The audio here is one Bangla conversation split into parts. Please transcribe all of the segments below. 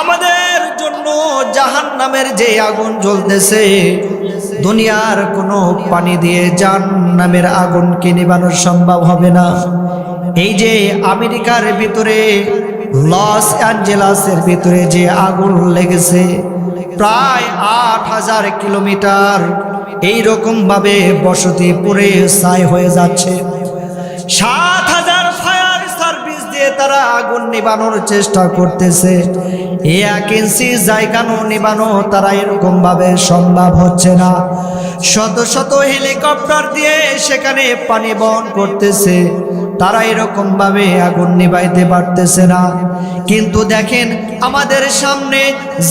আমাদের জন্য জাহান নামের যে আগুন জ্বলতেছে, দুনিয়ার কোনো পানি দিয়ে জাহান নামের আগুনকে নিবানো সম্ভব হবে না। এই যে আমেরিকার ভিতরে, লস অ্যাঞ্জেলাসের ভিতরে যে আগুন লেগেছে, প্রায় আট হাজার কিলোমিটার এইরকম ভাবে বসতি পুরে ছাই হয়ে যাচ্ছে। সাত হাজার ফায়ার সার্ভিস দিয়ে তারা আগুন নিবানোর চেষ্টা করতেছে। এক ইঞ্চি জায়গানো নিবানো, তারা এরকম ভাবে সম্ভব হচ্ছে না। শত শত হেলিকপ্টার দিয়ে সেখানে পানি বহন করতেছে, তারা এরকম ভাবে আগুন নিবাইতে পারতেছে না। কিন্তু দেখেন, আমাদের সামনে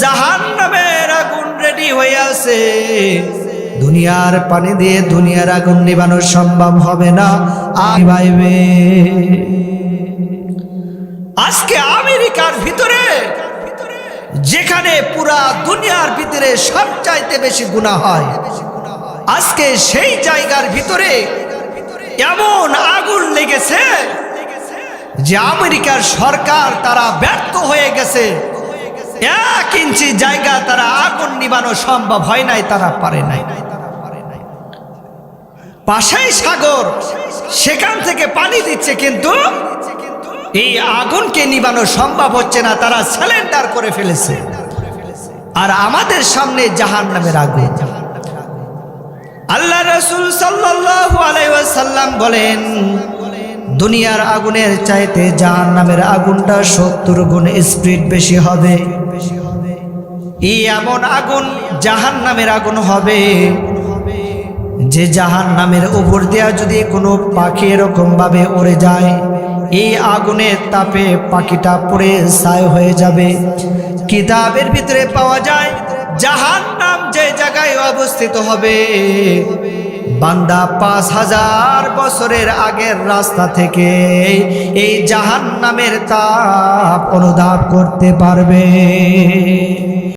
জাহান নামের আগুন রেডি হয়ে আছে। দুনিয়ার পানি দিয়ে দুনিয়ার আগুন নিবানো সম্ভব হবে না। আজকে আমেরিকার ভিতরে যেখানে পুরা দুনিয়ার ভিতরে সব চাইতে বেশি গুণা হয়। আজকে সেই জায়গার ভিতরে এমন আগুন লেগেছে যে আমেরিকার সরকার তারা ব্যর্থ হয়ে গেছে। এক ইঞ্চি জায়গা তারা আগুন নিবানো সম্ভব হয় নাই, তারা পারে নাই। পাশেই সাগর, সেখান থেকে পানি দিচ্ছে কিন্তু এই আগুনকে নিবানো সম্ভব হচ্ছে না, তারা সিলিন্ডার করে ফেলেছে। আর আমাদের সামনে জাহান নামের আগুন। আল্লাহ রসুল ওয়াসাল্লাম বলেন, দুনিয়ার আগুনের চাইতে জাহান নামের আগুনটা সত্তর গুণ স্পিড বেশি হবে। এই এমন আগুন জাহান নামের আগুন হবে, যে জাহান নামের উপর দেওয়া যদি কোনো পাখি এরকম ভাবে উড়ে যায় এই আগুনের তাপে পাখিটা পুড়ে ছাই হয়ে যাবে। কিতাবের ভিতরে পাওয়া যায় জাহান নাম যে জায়গায় অবস্থিত হবে। বান্দা পাঁচ হাজার বছরের আগের রাস্তা থেকে এই জাহান নামের তাপ অনুধাব করতে পারবে।